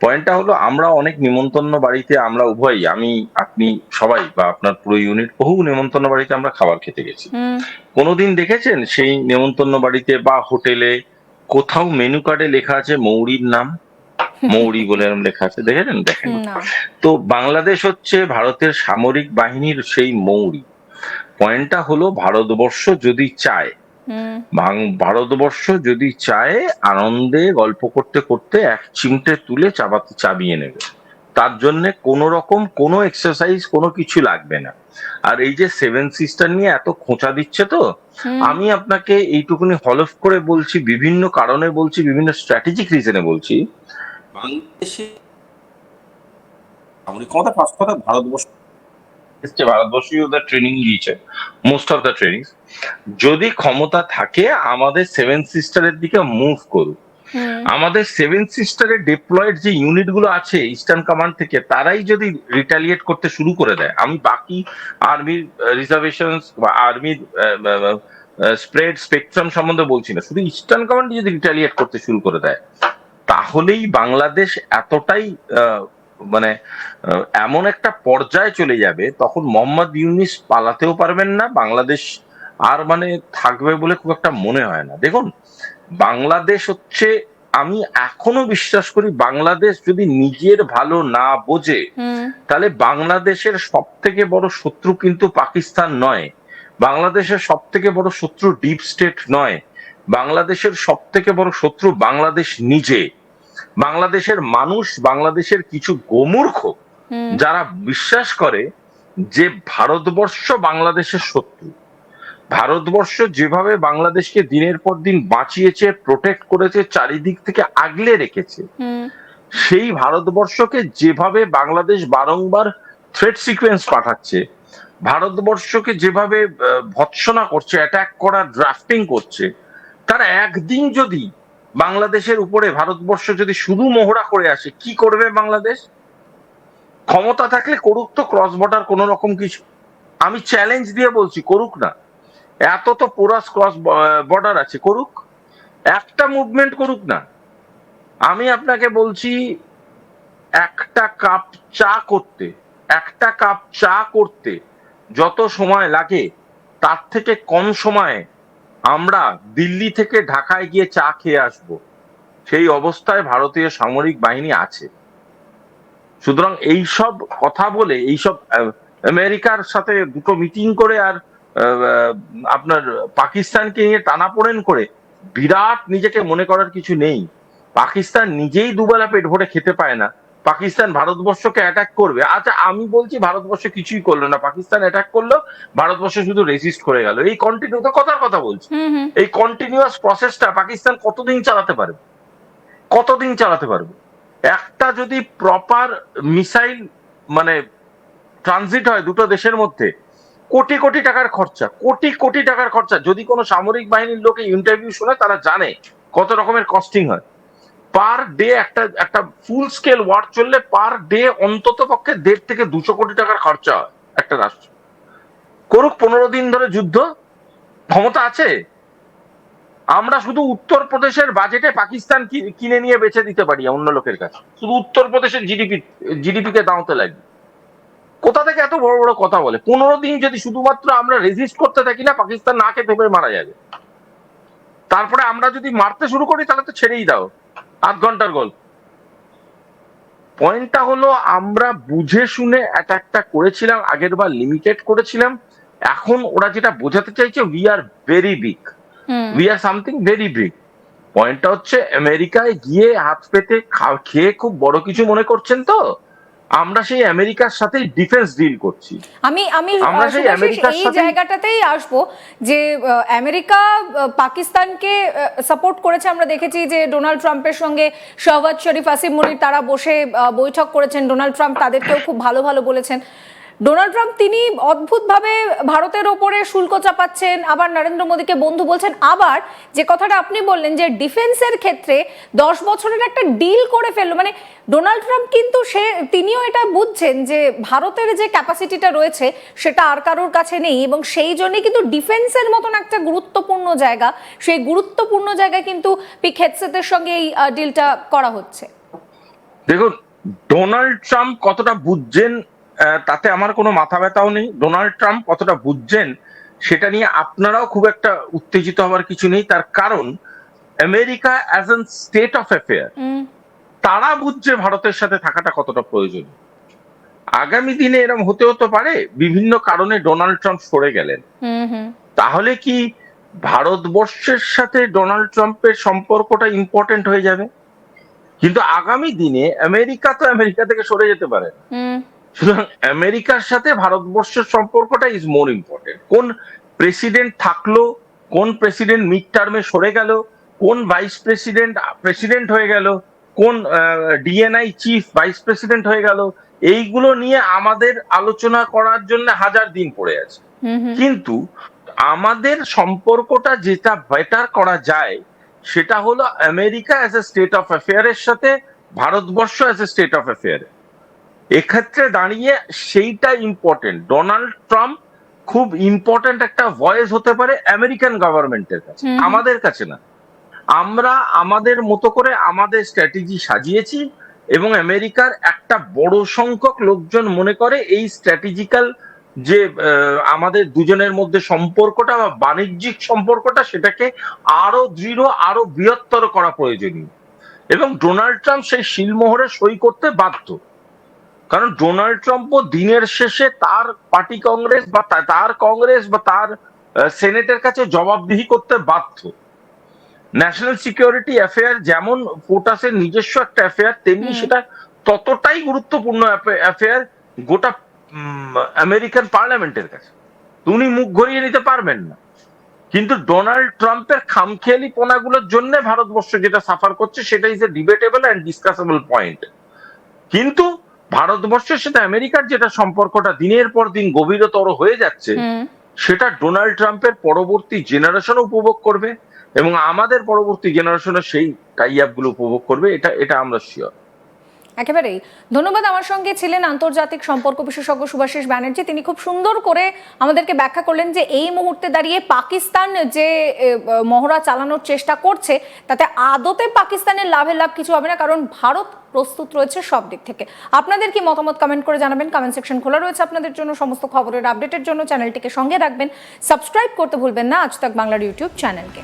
পয়েন্টটা হলো আমরা অনেক নিমন্ত্রণ বাড়িতে আমরা উভয়ই আমি আপনি সবাই বা আপনার পুরো ইউনিট বহু নিমন্ত্রণ বাড়িতে আমরা খাবার খেতে গেছি। কোনোদিন দেখেছেন সেই নেমন্তন্ন বাড়িতে বা হোটেলে কোথাও মেনু কার্ডে লেখা আছে মৌরির নাম? মৌরি বলে এরকম লেখা আছে দেখেছেন? দেখেন। তো বাংলাদেশ হচ্ছে ভারতের সামরিক বাহিনীর সেই মৌরি। পয়েন্টটা হলো ভারতবর্ষ যদি চায় ভারতবর্ষ যদি চায় আনন্দে গল্প করতে করতে এক চিমটে তুলে চাবাতে চাবিয়ে নেবে। তার জন্য কোনো রকম কোনো এক্সারসাইজ কোনো কিছু লাগবে না। আর এই যে সেভেন সিস্টার নিয়ে এত খোঁচা দিচ্ছে তো আমি আপনাকে এইটুকুনি হলফ করে বলছি বিভিন্ন কারণে বলছি বিভিন্ন স্ট্র্যাটেজিক রিজনে বলছি। বাংলাদেশে সামরিক ক্ষমতা ফার্স্ট কথা ভারতবর্ষ এসছে ভারতবর্ষই ওদের ট্রেনিং দিয়েছে মোস্ট অফ দ্য ট্রেনিং যদি ক্ষমতা থাকে আমাদের সেভেন সিস্টারের দিকে মুভ করুক। আমাদের সেভেন সিস্টারের ডিপ্লয়েড যে ইউনিটগুলো আছে ইস্টার্ন কমান্ড থেকে তারাই যদি রিটালিয়েট করতে শুরু করে দেয় আমি বাকি আর্মির রিজার্ভেশন বা আর্মির স্প্রেড স্পেকট্রাম সম্বন্ধে বলছি না শুধু ইস্টার্ন কমান্ড যদি রিটালিয়েট করতে শুরু করে দেয় তাহলেই বাংলাদেশ এতটাই মানে এমন একটা পর্যায়ে চলে যাবে তখন মোহাম্মদ ইউনিস পালাতেও পারবেন না বাংলাদেশ আর মানে থাকবে বলে খুব একটা মনে হয় না। দেখুন বাংলাদেশ হচ্ছে আমি এখনও বিশ্বাস করি বাংলাদেশ যদি নিজের ভালো না বোঝে তাহলে বাংলাদেশের সব থেকে বড় শত্রু কিন্তু পাকিস্তান নয়। বাংলাদেশের সব থেকে বড় শত্রু ডিপ স্টেট নয়। বাংলাদেশের সব থেকে বড় শত্রু বাংলাদেশ নিজে। বাংলাদেশের মানুষ বাংলাদেশের কিছু গোমূর্খ যারা বিশ্বাস করে যে ভারতবর্ষ বাংলাদেশের শত্রু ভারতবর্ষ যেভাবে বাংলাদেশকে দিনের পর দিন বাঁচিয়েছে প্রোটেক্ট করেছে চারিদিক থেকে আগলে রেখেছে সেই ভারতবর্ষকে যেভাবে বাংলাদেশ বারংবার থ্রেড সিকোয়েন্স পাঠাচ্ছে ভারতবর্ষকে যেভাবে ভৎসনা করছে অ্যাটাক করা ড্রাফটিং করছে তারা একদিন যদি বাংলাদেশের উপরে ভারতবর্ষ যদি শুধু মোহরা করে আসে, কি করবে বাংলাদেশ? ক্ষমতা থাকলে করুক তো ক্রস বর্ডার কোন রকম কিছু। আমি চ্যালেঞ্জ দিয়ে বলছি, করুক না। এত তো পোরাস ক্রস বর্ডার আছে, করুক। একটা মুভমেন্ট করুক না। আমি আপনাকে বলছি, একটা কাপ চা করতে, একটা কাপ চা করতে যত সময় লাগে, তার থেকে কম সময়ে আমরা দিল্লি থেকে ঢাকায় গিয়ে চা খেয়ে আসব। সেই অবস্থায় ভারতীয় সামরিক বাহিনী আছে। সুতরাং এই সব কথা বলে এইসব আহ, আমেরিকার সাথে দুটো মিটিং করে আর আপনার পাকিস্তানকে নিয়ে টানাপোড়েন করে বিরাট নিজেকে মনে করার কিছু নেই। পাকিস্তান নিজেই দুবেলা পেট ভরে খেতে পায় না। পাকিস্তান ভারতবর্ষকে অ্যাটাক করবে। আচ্ছা আমি বলছি ভারতবর্ষ কিছুই করল না। পাকিস্তান অ্যাটাক করল ভারতবর্ষ শুধু রেজিস্ট করে গেল। এই কন্টিনিউ তো কথার কথা বলছি। এই কন্টিনিউয়াস প্রসেসটা পাকিস্তান কতদিন চালাতে পারবে? কতদিন চালাতে পারবে? একটা যদি প্রপার মিসাইল মানে ট্রানজিট হয় দুটো দেশের মধ্যে কোটি কোটি টাকার খরচা কোটি কোটি টাকার খরচা। যদি কোনো সামরিক বাহিনীর লোকে ইন্টারভিউ শুনে তারা জানে কত রকমের কস্টিং হয়। পার ডে একটা একটা ফুল স্কেল ওয়ার চললে পার ডে অন্তত পক্ষে দেড় থেকে দুশো কোটি টাকার খরচা হয় একটা রাষ্ট্র। করুক পনেরো দিন ধরে যুদ্ধ, ক্ষমতা আছে? আমরা শুধু উত্তরপ্রদেশের বাজেটে পাকিস্তান কিনে নিয়ে বেচে দিতে পারি অন্য লোকের কাছে। শুধু উত্তরপ্রদেশের জিডিপি জিডিপি কে দাঁড়াতে লাগবে। কোথা থেকে এত বড় বড় কথা বলে? পনেরো দিন যদি শুধুমাত্র আমরা রেজিস্ট করতে থাকি না, পাকিস্তান না খেতে পেরে মারা যাবে। তারপরে আমরা যদি মারতে শুরু করি, তাহলে তো ছেড়েই দাও। আধ ঘণ্টার গল্প। পয়েন্টটা হলো আমরা বুঝে শুনে অ্যাটাকটা করেছিলাম আগের বার লিমিটেড করেছিলাম। এখন ওরা যেটা বোঝাতে চাইছে we are very big we are something very big পয়েন্টটা হচ্ছে আমেরিকায় গিয়ে হাত পেতে খেয়ে খুব বড় কিছু মনে করছেন তো? আমরা সেই আমেরিকার সাথে ডিফেন্স ডিল করছি। আমি আমি আমরা সেই আমেরিকার এই জায়গাটাতেই আসব যে আমেরিকা পাকিস্তানকে সাপোর্ট করেছে। আমরা দেখেছি যে ডোনাল্ড ট্রাম্পের সঙ্গে শাহবাজ শরীফ আসিম মনির তারা বসে বৈঠক করেছেন। ডোনাল্ড ট্রাম্প তাদেরকেও খুব ভালো ভালো বলেছেন। ডোনাল্ড ট্রাম্প, তিনি অদ্ভুতভাবে ভারতের ওপরে শুল্ক চাপাচ্ছেন। আবার নরেন্দ্র মোদীকে বন্ধু বলছেন। আবার যে কথাটা আপনি বললেন যে ডিফেন্সের ক্ষেত্রে দশ বছরের একটা ডিল করে ফেলল মানে ডোনাল্ড ট্রাম্প কিন্তু সে, তিনিও এটা বুঝছেন যে ভারতের যে ক্যাপাসিটিটা রয়েছে, সেটা আর কারোর কাছে নেই এবং সেই জন্য কিন্তু ডিফেন্সের মতন একটা গুরুত্বপূর্ণ জায়গা, সেই গুরুত্বপূর্ণ জায়গায় কিন্তু পিক সঙ্গে এই ডিলটা করা হচ্ছে। দেখুন, ডোনাল্ড ট্রাম্প কতটা বুঝছেন তাতে আমার কোনো মাথা ব্যথাও নেই। ডোনাল্ড ট্রাম্প কতটা বুঝছেন সেটা নিয়ে আপনারাও খুব একটা উত্তেজিত হওয়ার কিছু নেই। তার কারণ America as an state of affair তারা বুঝছে ভারতের সাথে থাকাটা কতটা প্রয়োজন। আগামী দিনে এরকম হতে হতে পারে বিভিন্ন কারণে ডোনাল্ড ট্রাম্প সরে গেলেন। তাহলে কি ভারতবর্ষের সাথে ডোনাল্ড ট্রাম্পের সম্পর্কটা ইম্পর্টেন্ট হয়ে যাবে? কিন্তু আগামী দিনে আমেরিকা তো আমেরিকা থেকে সরে যেতে পারে। সুতরাং আমেরিকার সাথে ভারতবর্ষের সম্পর্কটা ইজ মোর ইম্পর্টেন্ট কোন প্রেসিডেন্ট থাকল কোন প্রেসিডেন্ট মিড টার্মে সরে গেল কোন ভাইস প্রেসিডেন্ট প্রেসিডেন্ট হয়ে গেল কোন ডিএনআই চিফ ভাইস প্রেসিডেন্ট হয়ে গেল এইগুলো নিয়ে আমাদের আলোচনা করার জন্য হাজার দিন পড়ে আছে। কিন্তু আমাদের সম্পর্কটা যেটা বেটার করা যায় সেটা হলো America as a state of অ্যাফেয়ারের সাথে Bharatvarsha as a state of affair এক্ষেত্রে দাঁড়িয়ে সেইটা ইম্পর্টেন্ট ডোনাল্ড ট্রাম্প খুব ইম্পর্টেন্ট একটা ভয়েস হতে পারে আমেরিকান গভর্নমেন্টের কাছে। আমাদের কাছে না। আমরা আমাদের মতো করে আমাদের স্ট্র্যাটেজি সাজিয়েছি এবং আমেরিকার একটা বড় সংখ্যক লোকজন মনে করে এই স্ট্র্যাটেজিক্যাল যে আমাদের দুজনের মধ্যে সম্পর্কটা বা বাণিজ্যিক সম্পর্কটা সেটাকে আরও দৃঢ় আরও বৃহত্তর করা প্রয়োজনীয়। এবং ডোনাল্ড ট্রাম্প সেই শিলমোহরে সই করতে বাধ্য। কারণ ডোনাল্ড ট্রাম্পও দিনের শেষে তার পার্টি কংগ্রেস বা তার কংগ্রেস বা তার সেনেটের কাছে জবাবদিহি করতে বাধ্য। ন্যাশনাল সিকিউরিটি অ্যাফেয়ার যেমন পোটাসের নিজস্ব একটা অ্যাফেয়ার তেমনি সেটা ততটাই গুরুত্বপূর্ণ অ্যাফেয়ার গোটা আমেরিকান পার্লামেন্টের কাছে। উনি মুখ ঘুরিয়ে নিতে পারবেন না। কিন্তু ডোনাল্ড ট্রাম্পের খামখেয়ালি পোনাগুলোর জন্য ভারতবর্ষ যেটা সাফার করছে সেটা is a debatable and discussable point কিন্তু ভারতবর্ষের সাথে আমেরিকার যেটা সম্পর্কটা দিনের পর দিন গভীরতর হয়ে যাচ্ছে সেটা ডোনাল্ড ট্রাম্পের পরবর্তী জেনারেশন উপভোগ করবে এবং আমাদের পরবর্তী জেনারেশনও সেই টাই আপগুলো উপভোগ করবে এটা এটা আমরা শিওর একেবারেই। ধন্যবাদ আমার সঙ্গে ছিলেন আন্তর্জাতিক সম্পর্ক বিশেষজ্ঞ সুভাষিস ব্যানার্জি। তিনি খুব সুন্দর করে আমাদেরকে ব্যাখ্যা করলেন যে এই মুহূর্তে দাঁড়িয়ে পাকিস্তান যে মহড়া চালানোর চেষ্টা করছে, তাতে আদতে পাকিস্তানের লাভে লাভ কিছু হবে না, কারণ ভারত প্রস্তুত রয়েছে সব দিক থেকে। আপনাদের কি মতামত কমেন্ট করে জানাবেন। কমেন্ট সেকশন খোলা রয়েছে আপনাদের জন্য। সমস্ত খবরের আপডেটের জন্য চ্যানেলটিকে সঙ্গে রাখবেন। সাবস্ক্রাইব করতে ভুলবেন না। আজ তাক বাংলার ইউটিউব চ্যানেলকে